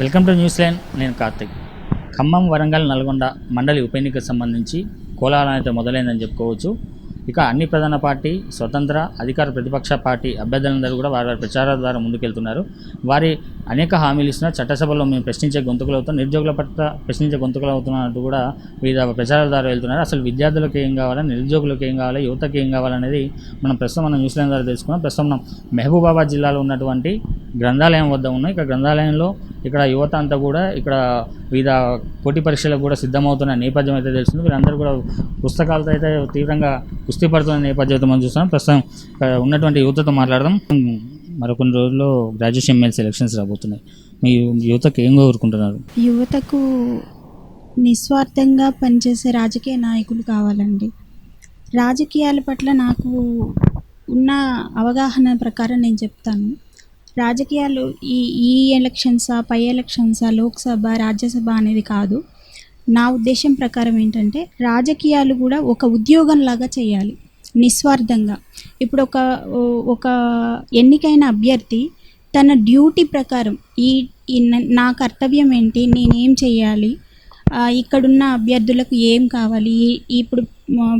Welcome to news line. నేను కార్తిక్. ఖమ్మం వరంగల్ నల్గొండ మండలి ఉప ఎన్నికకు సంబంధించి కోలాహలం అయితే మొదలైందని చెప్పుకోవచ్చు. ఇక అన్ని ప్రధాన పార్టీ స్వతంత్ర అధికార ప్రతిపక్ష పార్టీ అభ్యర్థులందరూ కూడా వారి వారి ప్రచారాల ద్వారా ముందుకెళ్తున్నారు. వారి అనేక హామీలు ఇస్తున్న చట్టసభలో మేము ప్రశ్నించే గొంతుకులు అవుతాం నిరుద్యోగుల పట్ల ప్రశ్నించే గొంతుకులు అవుతున్నట్టు కూడా వివిధ ప్రచారాల ద్వారా వెళ్తున్నారు. అసలు విద్యార్థులకు ఏం కావాలి నిరుద్యోగులకు ఏం కావాలి యువతకు ఏం కావాలనేది మనం ప్రస్తుతం మనం న్యూస్ లైన్ ద్వారా తెలుసుకున్నాం. ప్రస్తుతం మనం మహబూబాబాద్ జిల్లాలో ఉన్నటువంటి గ్రంథాలయం వద్ద ఉన్నాయి. ఇక్కడ గ్రంథాలయంలో ఇక్కడ యువత అంతా కూడా ఇక్కడ వివిధ పోటీ పరీక్షలకు కూడా సిద్ధమవుతున్న నేపథ్యం అయితే తెలుస్తుంది వీరందరూ కూడా పుస్తకాలతో అయితే తీవ్రంగా కుస్తీ పడుతున్న నేపథ్యం మనం చూస్తున్నాం. ప్రస్తుతం ఉన్నటువంటి యువతతో మాట్లాడదాం. మరికొన్ని రోజుల్లో గ్రాడ్యుయేషన్ ఎమ్మెల్సీ ఎలక్షన్స్ రాబోతున్నాయి. మీ యువతకు ఏం కోరుకుంటున్నారు? యువతకు నిస్వార్థంగా పనిచేసే రాజకీయ నాయకులు కావాలండి. రాజకీయాల పట్ల నాకు ఉన్న అవగాహన ప్రకారం నేను చెప్తాను. రాజకీయాలు ఈ ఈ ఎలక్షన్సా పై ఎలక్షన్సా లోక్సభ రాజ్యసభ అనేది కాదు. నా ఉద్దేశం ప్రకారం ఏంటంటే రాజకీయాలు కూడా ఒక ఉద్యోగంలాగా చేయాలి. నిస్వార్థంగా. ఇప్పుడు ఒక ఒక ఎన్నికైన అభ్యర్థి తన డ్యూటీ ప్రకారం ఈ నా కర్తవ్యం ఏంటి? నేనేం చేయాలి? ఇక్కడున్న అభ్యర్థులకు ఏం కావాలి? ఇప్పుడు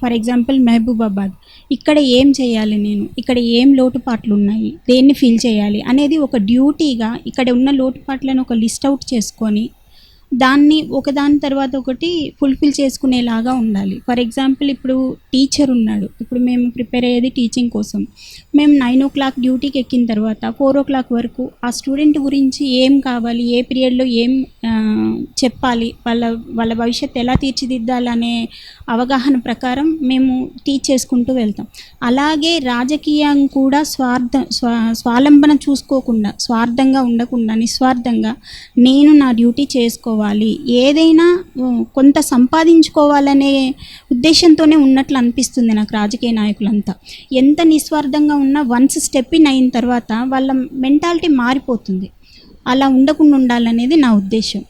ఫర్ ఎగ్జాంపుల్ మహబూబాబాద్. ఇక్కడ ఏం చేయాలి నేను? ఇక్కడ ఏం లోటుపాట్లు ఉన్నాయి దేన్ని ఫిల్ చేయాలి? అనేది ఒక డ్యూటీగా ఇక్కడ ఉన్న లోటుపాట్లను ఒక లిస్ట్ అవుట్ చేసుకొని దాన్ని ఒకదాని తర్వాత ఒకటి ఫుల్ఫిల్ చేసుకునేలాగా ఉండాలి. ఫర్ ఎగ్జాంపుల్ ఇప్పుడు టీచర్ ఉన్నాడు. ఇప్పుడు మేము ప్రిపేర్ అయ్యేది టీచింగ్ కోసం. మేము నైన్ ఓ క్లాక్ డ్యూటీకి ఎక్కిన తర్వాత ఫోర్ ఓ క్లాక్ వరకు ఆ స్టూడెంట్ గురించి ఏం కావాలి ఏ పీరియడ్లో ఏం చెప్పాలి వాళ్ళ వాళ్ళ భవిష్యత్తు ఎలా తీర్చిదిద్దాలనే అవగాహన ప్రకారం మేము టీచ్ చేసుకుంటూ వెళ్తాం. అలాగే రాజకీయం కూడా స్వార్థ స్వా స్వాలంబన చూసుకోకుండా స్వార్థంగా ఉండకుండా నిస్వార్థంగా నేను నా డ్యూటీ చేసుకోవాలి. ఏదైనా కొంత సంపాదించుకోవాలనే ఉద్దేశంతోనే ఉన్నట్లు అనిపిస్తుంది నాకు రాజకీయ నాయకులంతా. ఎంత నిస్వార్థంగా ఉన్నా వన్స్ స్టెప్ ఇన్ అయిన తర్వాత వాళ్ళ మెంటాలిటీ మారిపోతుంది. అలా ఉండకుండా ఉండాలనేది నా ఉద్దేశం.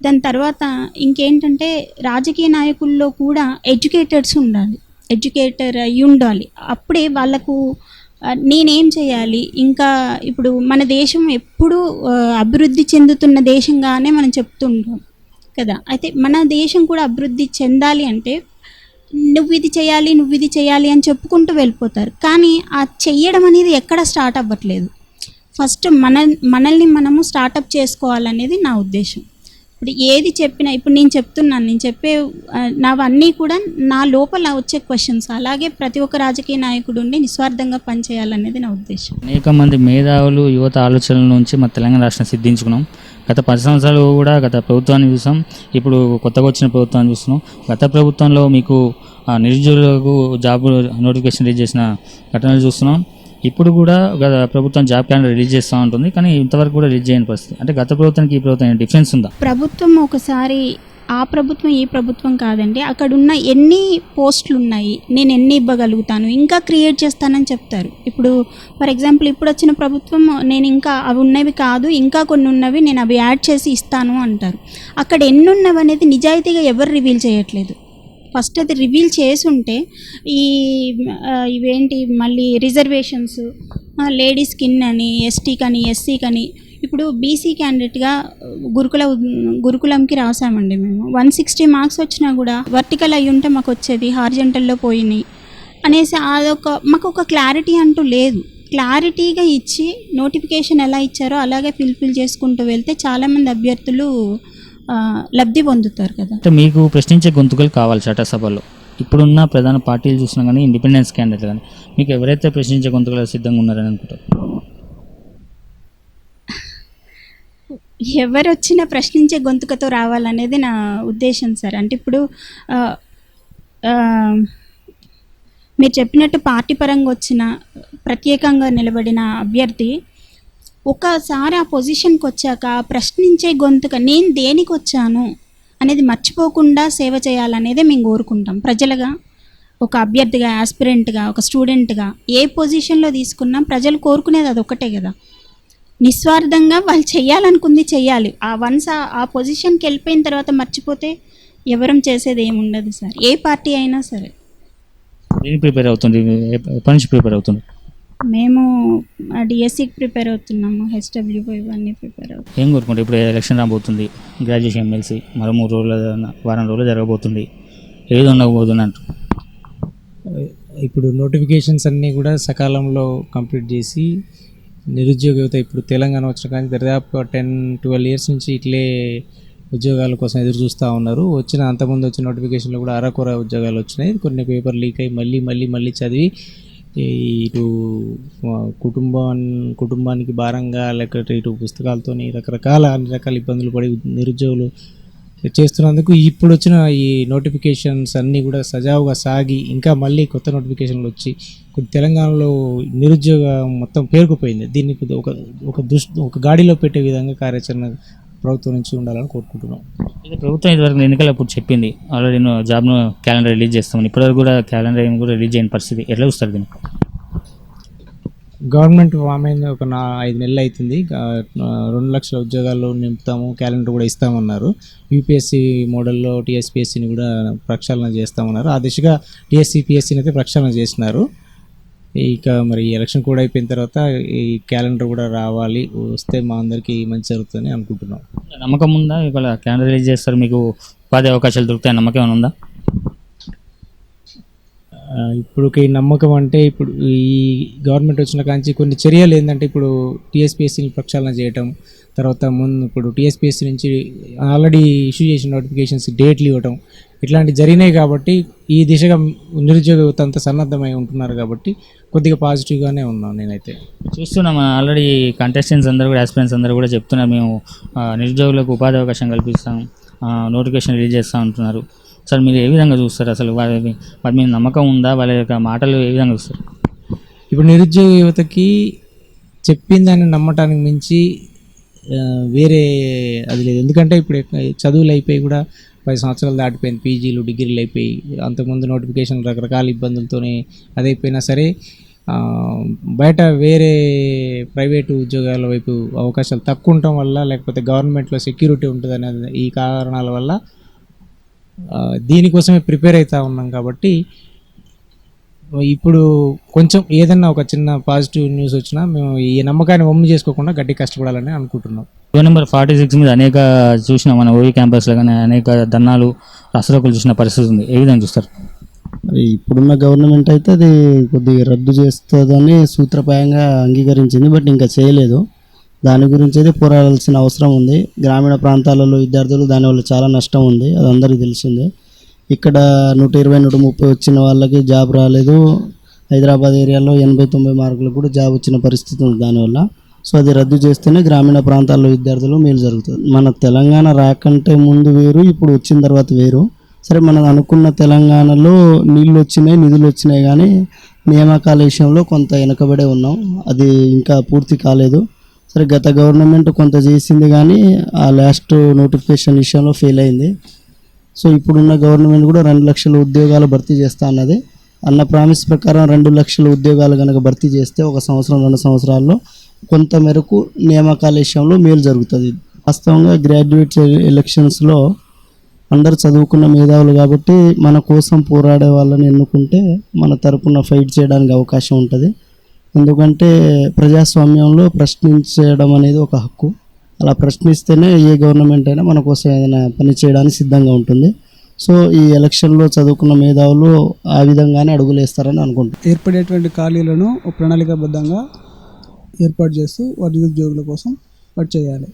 దాని తర్వాత ఇంకేంటంటే రాజకీయ నాయకుల్లో కూడా ఎడ్యుకేటర్స్ ఉండాలి. ఎడ్యుకేటర్ అయి ఉండాలి. అప్పుడే వాళ్ళకు నేనేం చేయాలి? ఇంకా ఇప్పుడు మన దేశం ఎప్పుడూ అభివృద్ధి చెందుతున్న దేశంగానే మనం చెప్తుంటాం కదా. అయితే మన దేశం కూడా అభివృద్ధి చెందాలి అంటే నువ్వు ఇది చేయాలి నువ్వు ఇది చేయాలి అని చెప్పుకుంటూ వెళ్ళిపోతారు. కానీ ఆ చెయ్యడం అనేది ఎక్కడ స్టార్ట్ అవ్వట్లేదు. ఫస్ట్ మన మనల్ని మనము స్టార్టప్ చేసుకోవాలనేది నా ఉద్దేశం. ఇప్పుడు ఏది చెప్పినా ఇప్పుడు నేను చెప్తున్నాను నేను చెప్పే నావన్నీ కూడా నా లోపల వచ్చే క్వశ్చన్స్ అలాగే ప్రతి ఒక్క రాజకీయ నాయకుడు ఉండి నిస్వార్థంగా పనిచేయాలనేది నా ఉద్దేశం. అనేక మంది మేధావులు యువత ఆలోచనల నుంచి మా తెలంగాణ రాష్ట్రం సిద్ధించుకున్నాం. గత పది సంవత్సరాలు కూడా గత ప్రభుత్వాన్ని చూసాం. ఇప్పుడు కొత్తగా వచ్చిన ప్రభుత్వాన్ని చూస్తున్నాం. గత ప్రభుత్వంలో మీకు నిరుద్యోగులకు జాబ్ నోటిఫికేషన్ రిలీజ్ చేసిన ఘటనలు చూస్తున్నాం. ఇప్పుడు కూడా గత ప్రభుత్వం జాబ్ క్యాలెండర్ రిలీజ్ చేస్తూ ఉంటుంది. కానీ ఇంతవరకు కూడా రిలీజ్ చేయని పరిస్థితి. అంటే గత ప్రభుత్వానికి ఈ ప్రభుత్వం డిఫరెన్స్ ఉందా? ప్రభుత్వం ఒకసారి ఆ ప్రభుత్వం ఈ ప్రభుత్వం కాదండి. అక్కడ ఉన్న ఎన్ని పోస్టులు ఉన్నాయి నేను ఎన్ని ఇవ్వగలుగుతాను ఇంకా క్రియేట్ చేస్తానని చెప్తారు. ఇప్పుడు ఫర్ ఎగ్జాంపుల్ ఇప్పుడు వచ్చిన ప్రభుత్వం నేను ఇంకా అవి ఉన్నవి కాదు ఇంకా కొన్ని ఉన్నవి నేను అవి యాడ్ చేసి ఇస్తాను అంటారు. అక్కడ ఎన్ని ఉన్నవి అనేది నిజాయితీగా ఎవరు రివీల్ చేయట్లేదు. ఫస్ట్ అది రివీల్ చేసుంటే ఈ ఇవేంటి మళ్ళీ రిజర్వేషన్స్ లేడీస్ స్కిన్ అని ఎస్టీ కానీ ఎస్సీ కానీ ఇప్పుడు బీసీ క్యాండిడేట్గా గురుకుల గురుకులంకి రాసామండి మేము. వన్ సిక్స్టీ మార్క్స్ వచ్చినా కూడా వర్టికల్ అయి ఉంటే మాకు వచ్చేది హార్జెంటల్లో పోయినాయి. అనేసి అదొక మాకు ఒక క్లారిటీ అంటూ లేదు. క్లారిటీగా ఇచ్చి నోటిఫికేషన్ ఎలా ఇచ్చారో అలాగే ఫిల్ఫిల్ చేసుకుంటూ వెళ్తే చాలామంది అభ్యర్థులు లబ్ధి పొందుతారు కదా. అంటే మీకు ప్రశ్నించే గొంతుకలు కావాలి చట్టసభలో. ఇప్పుడున్న ప్రధాన పార్టీలు చూసినా కానీ ఇండిపెండెన్స్ క్యాండిడేట్ కానీ మీకు ఎవరైతే ప్రశ్నించే గొంతుకలు సిద్ధంగా ఉన్నారని అనుకుంటారు? ఎవరొచ్చినా ప్రశ్నించే గొంతుకతో రావాలనేది నా ఉద్దేశం సార్. అంటే ఇప్పుడు మీరు చెప్పినట్టు పార్టీ పరంగా వచ్చిన ప్రత్యేకంగా నిలబడిన అభ్యర్థి ఒకసారి ఆ పొజిషన్కి వచ్చాక ప్రశ్నించే గొంతుక నేను దేనికి వచ్చాను అనేది మర్చిపోకుండా సేవ చేయాలనేదే మేము కోరుకుంటాం. ప్రజలుగా ఒక అభ్యర్థిగా ఆస్పిరెంట్గా ఒక స్టూడెంట్గా ఏ పొజిషన్లో తీసుకున్నా ప్రజలు కోరుకునేది అది ఒకటే కదా. నిస్వార్థంగా వాళ్ళు చేయాలనుకుంది చెయ్యాలి. ఆ వన్స్ ఆ- పొజిషన్కి వెళ్ళిపోయిన తర్వాత మర్చిపోతే ఎవరం చేసేది ఏముండదు సార్. ఏ పార్టీ అయినా సరే. ప్రిపేర్ అవుతుంది ఎప్పటి నుంచి ప్రిపేర్ అవుతుంది మేము డిఎస్సికి ప్రిపేర్ అవుతున్నాము. హెచ్డబ్ల్యూపై ఇవన్నీ ప్రిపేర్ అవుతున్నాం ఏం కోరుకుంటారు? ఇప్పుడు ఎలక్షన్ రాబోతుంది. గ్రాడ్యుయేషన్ ఎమ్మెల్సీ మరో మూడు రోజుల వారం రోజులు జరగబోతుంది. ఏది ఉండకపోతుంది అంటారు? ఇప్పుడు నోటిఫికేషన్స్ అన్నీ కూడా సకాలంలో కంప్లీట్ చేసి నిరుద్యోగ యువత ఇప్పుడు తెలంగాణ వచ్చిన కానీ దరిదాపు టెన్ ట్వెల్వ్ ఇయర్స్ నుంచి ఇట్లే ఉద్యోగాల కోసం ఎదురు చూస్తూ ఉన్నారు. వచ్చిన అంతకుముందు వచ్చిన నోటిఫికేషన్లో కూడా అరకొర ఉద్యోగాలు వచ్చినాయి. కొన్ని పేపర్ లీక్ అయ్యి మళ్ళీ మళ్ళీ మళ్ళీ చదివి ఇటు కుటుంబం కుటుంబానికి భారంగా లేకపోతే ఇటు పుస్తకాలతోని రకరకాల అన్ని రకాల ఇబ్బందులు పడి నిరుద్యోగులు చేస్తున్నందుకు ఇప్పుడు వచ్చిన ఈ నోటిఫికేషన్స్ అన్నీ కూడా సజావుగా సాగి ఇంకా మళ్ళీ కొత్త నోటిఫికేషన్లు వచ్చి తెలంగాణలో నిరుద్యోగం మొత్తం పేరుకుపోయింది. దీన్ని కొద్ది ఒక ఒక దృష్టి ఒక గాడిలో పెట్టే విధంగా కార్యాచరణ ప్రభుత్వం నుంచి ఉండాలని కోరుకుంటున్నాం. ఇది ప్రభుత్వం ఇదివరకు ఎన్నికలప్పుడు చెప్పింది. ఆల్రెడీ జాబ్ను క్యాలెండర్ రిలీజ్ చేస్తామని. ఇప్పటివరకు కూడా క్యాలెండర్ కూడా రిలీజ్ అయిన పరిస్థితి. ఎట్లా చూస్తారు దీనికి గవర్నమెంట్ ఫామ్ అయింది ఒక నా ఐదు నెలలు అవుతుంది రెండు లక్షల ఉద్యోగాలు నింపుతాము క్యాలెండర్ కూడా ఇస్తామన్నారు. యూపీఎస్సీ మోడల్లో టీఎస్పీఎస్సీని కూడా ప్రక్షాళన చేస్తామన్నారు. ఆ దిశగా టీఎస్సీపిఎస్సీని అయితే ప్రక్షాళన చేసినారు ఇక మరి ఎలక్షన్ కూడా అయిపోయిన తర్వాత ఈ క్యాలెండర్ కూడా రావాలి వస్తే మా అందరికీ మంచి జరుగుతుందని అనుకుంటున్నాం. నమ్మకం ఉందా? ఇవాళ క్యాలెండర్ రిలీజ్ చేస్తారు మీకు ఉపాధి అవకాశాలు దొరుకుతాయి నమ్మకం ఉందా? ఆ, ఇప్పుడు నమ్మకం అంటే ఇప్పుడు ఈ గవర్నమెంట్ వచ్చిన కాంచి కొన్ని చర్యలు ఏంటంటే ఇప్పుడు టీఎస్పీఎస్సీని ప్రక్షాళన చేయటం తర్వాత ముందు ఇప్పుడు టీఎస్పీఎస్సీ నుంచి ఆల్రెడీ ఇష్యూ చేసిన నోటిఫికేషన్స్ డేట్లు ఇవ్వటం ఇట్లాంటివి జరిగినాయి కాబట్టి ఈ దిశగా నిరుద్యోగ యువత సన్నద్ధమై ఉంటున్నారు కాబట్టి కొద్దిగా పాజిటివ్గానే ఉన్నాను నేనైతే. చూస్తున్నాం ఆల్రెడీ కంటెస్టెంట్స్ అందరూ కూడా ఆస్పిరెంట్స్ అందరూ కూడా చెప్తున్నారు మేము నిరుద్యోగులకు ఉపాధి అవకాశం కల్పిస్తాం. నోటిఫికేషన్ రిలీజ్ చేస్తూ ఉంటున్నారు. సార్ మీరు ఏ విధంగా చూస్తారు అసలు? వారి వారి మీద నమ్మకం ఉందా? వాళ్ళ యొక్క మాటలు ఏ విధంగా చూస్తారు? ఇప్పుడు నిరుద్యోగ యువతకి చెప్పిందని నమ్మటానికి మించి వేరే అది లేదు. ఎందుకంటే ఇప్పుడు చదువులు అయిపోయి కూడా పది సంవత్సరాలు దాటిపోయింది. పీజీలు డిగ్రీలు అయిపోయి అంతకుముందు నోటిఫికేషన్ రకరకాల ఇబ్బందులతోనే అదైపోయినా సరే బయట వేరే ప్రైవేటు ఉద్యోగాల వైపు అవకాశాలు తక్కువ ఉండటం వల్ల లేకపోతే గవర్నమెంట్లో సెక్యూరిటీ ఉంటుంది అనేది ఈ కారణాల వల్ల దీనికోసమే ప్రిపేర్ అవుతూ ఉన్నాం కాబట్టి ఇప్పుడు కొంచెం ఏదన్నా ఒక చిన్న పాజిటివ్ న్యూస్ వచ్చినా మేము ఈ నమ్మకాన్ని వమ్ము చేసుకోకుండా గట్టి కష్టపడాలని అనుకుంటున్నాం. టూ నెంబర్ ఫార్టీ సిక్స్ మీద అనేక చూసిన మన ఓవీ క్యాంపస్లో కానీ అనేక ధర్నాలు రసరోకులు చూసిన పరిస్థితి ఉంది. ఏ విధంగా చూస్తారు? మరి ఇప్పుడున్న గవర్నమెంట్ అయితే అది కొద్దిగా రద్దు చేస్తుందని సూత్రప్రాయంగా అంగీకరించింది బట్ ఇంకా చేయలేదు. దాని గురించి అయితే పోరాడాల్సిన అవసరం ఉంది. గ్రామీణ ప్రాంతాలలో విద్యార్థులు దానివల్ల చాలా నష్టం ఉంది అది అందరికీ తెలిసిందే. ఇక్కడ నూట ఇరవై నూట ముప్పై వచ్చిన వాళ్ళకి జాబ్ రాలేదు. హైదరాబాద్ ఏరియాలో ఎనభై తొంభై మార్కులకు కూడా జాబ్ వచ్చిన పరిస్థితి ఉంది దానివల్ల. సో అది రద్దు చేస్తేనే గ్రామీణ ప్రాంతాల్లో విద్యార్థులు మేలు జరుగుతుంది. మన తెలంగాణ రాకంటే ముందు వేరు ఇప్పుడు వచ్చిన తర్వాత వేరు. సరే మనం అనుకున్న తెలంగాణలో నీళ్ళు వచ్చినాయి నిధులు వచ్చినాయి కానీ నియామకాల విషయంలో కొంత వెనకబడే ఉన్నాం. అది ఇంకా పూర్తి కాలేదు. సరే గత గవర్నమెంట్ కొంత చేసింది కానీ ఆ లాస్ట్ నోటిఫికేషన్ విషయంలో ఫెయిల్ అయింది. సో ఇప్పుడున్న గవర్నమెంట్ కూడా రెండు లక్షల ఉద్యోగాలు భర్తీ చేస్తా అన్నది. అన్న ప్రామిస్ ప్రకారం రెండు లక్షల ఉద్యోగాలు కనుక భర్తీ చేస్తే ఒక సంవత్సరం రెండు సంవత్సరాల్లో కొంత మేరకు నియామకాల విషయంలో మేలు జరుగుతుంది. వాస్తవంగా గ్రాడ్యుయేట్ ఎలక్షన్స్లో అందరు చదువుకున్న మేధావులు కాబట్టి మన కోసం పోరాడే వాళ్ళని ఎన్నుకుంటే మన తరపున ఫైట్ చేయడానికి అవకాశం ఉంటుంది. ఎందుకంటే ప్రజాస్వామ్యంలో ప్రశ్నించడం అనేది ఒక హక్కు. అలా ప్రశ్నిస్తేనే ఏ గవర్నమెంట్ అయినా మన కోసం ఏదైనా పని చేయడానికి సిద్ధంగా ఉంటుంది. సో ఈ ఎలక్షన్లో చదువుకున్న మేధావులు ఆ విధంగానే అడుగులేస్తారని అనుకుంటారు ఏర్పడేటువంటి ఖాళీలను ప్రణాళికాబద్ధంగా ఏర్పాటు చేస్తూ వారి నిరుద్యోగుల కోసం వర్క్ చేయాలి.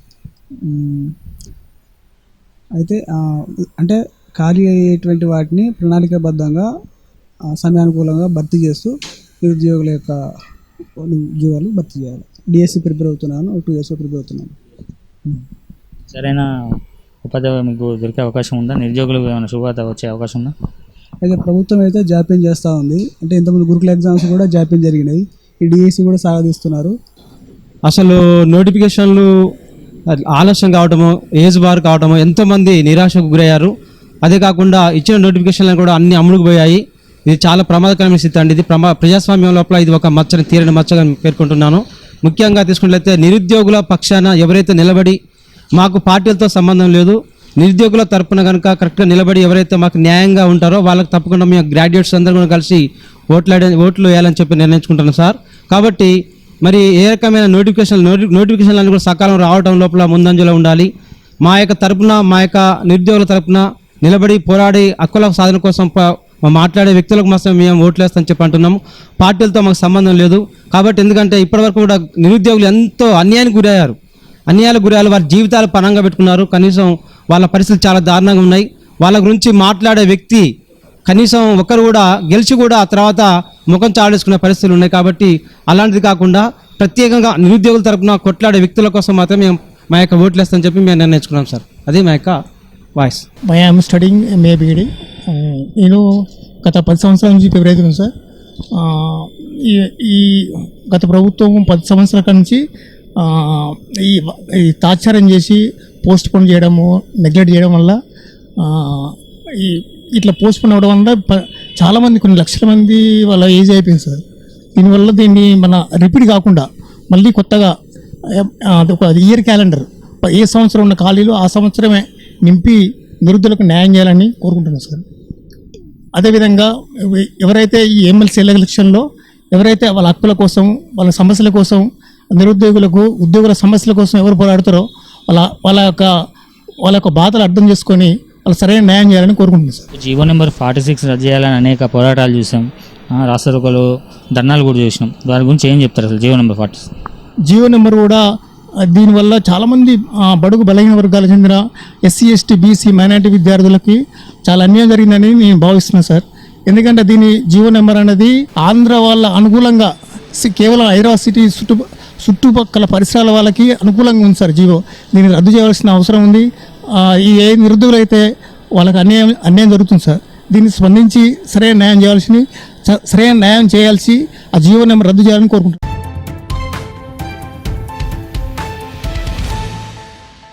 అయితే అంటే ఖాళీ అయ్యేటువంటి వాటిని ప్రణాళికాబద్ధంగా సమయానుకూలంగా భర్తీ చేస్తూ నిరుద్యోగుల యొక్క ఉద్యోగాలు భర్తీ చేయాలి. డిఎస్సి ప్రిపేర్ అవుతున్నాను టూ ఇయర్స్ ప్రిపేర్ అవుతున్నాను సరైన ఉపాధి మీకు దొరికే అవకాశం ఉందా? నిరుద్యోగులకు ఏమైనా శుభార్త వచ్చే అవకాశం ఉందా? అయితే ప్రభుత్వం అయితే జాప్యం చేస్తూ ఉంది. అంటే ఇంతకుముందు గురుకుల ఎగ్జామ్స్ కూడా జాప్యం జరిగినాయి. ఈ డిఎస్సి కూడా సాగదీస్తున్నారు. అసలు నోటిఫికేషన్లు ఆలస్యం కావటము ఏజ్ బార్ కావటము ఎంతోమంది నిరాశకు గురయ్యారు. అదే కాకుండా ఇచ్చిన నోటిఫికేషన్లు కూడా అన్ని అమలుకు పోయాయి. ఇది చాలా ప్రమాదకరమైన స్థితి అండి. ఇది ప్రమా ప్రజాస్వామ్యం లోపల ఇది ఒక మచ్చని తీరని మచ్చగా పేర్కొంటున్నాను. ముఖ్యంగా తీసుకున్నట్లయితే నిరుద్యోగుల పక్షాన ఎవరైతే నిలబడి మాకు పార్టీలతో సంబంధం లేదు నిరుద్యోగుల తరపున కనుక కరెక్ట్గా నిలబడి ఎవరైతే మాకు న్యాయంగా ఉంటారో వాళ్ళకి తప్పకుండా మేము గ్రాడ్యుయేట్స్ అందరూ కూడా కలిసి ఓట్లు ఓట్లు వేయాలని చెప్పి నిర్ణయించుకుంటున్నాం సార్. కాబట్టి మరి ఏ రకమైన నోటిఫికేషన్ నోటి నోటిఫికేషన్లు కూడా సకాలం రావడం లోపల ముందంజలో ఉండాలి. మా యొక్క తరపున మా యొక్క నిరుద్యోగుల తరపున నిలబడి పోరాడి హక్కుల సాధన కోసం మాట్లాడే వ్యక్తులకు మాత్రం మేము ఓట్లు చెప్పి అంటున్నాము. పార్టీలతో మాకు సంబంధం లేదు. కాబట్టి ఎందుకంటే ఇప్పటివరకు కూడా నిరుద్యోగులు ఎంతో అన్యాయానికి గురయ్యారు. అన్యాయాలకు గురయ్యారు. వారి జీవితాలు పణంగా పెట్టుకున్నారు. కనీసం వాళ్ళ పరిస్థితులు చాలా దారుణంగా ఉన్నాయి. వాళ్ళ గురించి మాట్లాడే వ్యక్తి కనీసం ఒకరు కూడా గెలిచి కూడా ఆ తర్వాత ముఖం చాడేసుకునే పరిస్థితులు ఉన్నాయి కాబట్టి అలాంటిది కాకుండా ప్రత్యేకంగా నిరుద్యోగుల తరపున కొట్లాడే వ్యక్తుల కోసం మాత్రం మేము మా యొక్క ఓట్లు వేస్తామని చెప్పి మేము నిర్ణయించుకున్నాం సార్. అది మా యొక్క voice. My I'm studying MA BEd నేను గత పది సంవత్సరాల నుంచి ప్రిపేర్ అవుతున్నాను సార్. ఈ గత ప్రభుత్వం పది సంవత్సరాల నుంచి ఈ ఈ తాత్సారం చేసి పోస్ట్ పోన్ చేయడము నెగ్లెక్ట్ చేయడం వల్ల ఈ ఇట్లా పోస్ట్ పోన్ అవ్వడం వల్ల ప- చాలామంది కొన్ని లక్షల మంది వాళ్ళ ఏజ్ అయిపోయింది సార్. దీనివల్ల దీన్ని మన రిపీట్ కాకుండా మళ్ళీ కొత్తగా ఒక ఇయర్ క్యాలెండర్ ఏ సంవత్సరం ఉన్న ఖాళీలు ఆ సంవత్సరమే నింపి నిరుద్ధులకు న్యాయం చేయాలని కోరుకుంటున్నాను సార్. అదేవిధంగా ఎవరైతే ఈ ఎమ్మెల్సీ ఎలక్షన్లో ఎవరైతే వాళ్ళ హక్కుల కోసం వాళ్ళ సమస్యల కోసం నిరుద్యోగులకు ఉద్యోగుల సమస్యల కోసం ఎవరు పోరాడతారో వాళ్ళ వాళ్ళ యొక్క వాళ్ళ యొక్క బాధలు అర్థం చేసుకొని వాళ్ళు సరైన న్యాయం చేయాలని కోరుకుంటున్నాను sir. GO number forty six రద్దు చేయాలని అనేక పోరాటాలు చూసాం. ఆ, రాష్ట్రరోకలు ధర్నాలు కూడా చూసినాం. దాని గురించి ఏం చెప్తారు అసలు GO number forty GO number కూడా దీనివల్ల చాలామంది బడుగు బలహీన వర్గాలకు చెందిన ఎస్సీ ఎస్టీ బీసీ మైనార్టీ విద్యార్థులకి చాలా అన్యాయం జరిగిందని నేను భావిస్తున్నాను సార్. ఎందుకంటే దీని జియో నెంబర్ అనేది ఆంధ్ర వాళ్ళ అనుకూలంగా కేవలం హైదరాబాద్ సిటీ చుట్టు చుట్టుపక్కల పరిసరాల వాళ్ళకి అనుకూలంగా ఉంది సార్ జియో దీన్ని రద్దు చేయాల్సిన అవసరం ఉంది. ఏ నిరుద్యోగులైతే వాళ్ళకి అన్యాయం అన్యాయం జరుగుతుంది సార్ దీన్ని స్పందించి సరైన న్యాయం చేయాల్సి సరైన న్యాయం చేయాల్సి ఆ జీవో నెంబర్ రద్దు చేయాలని కోరుకుంటున్నాను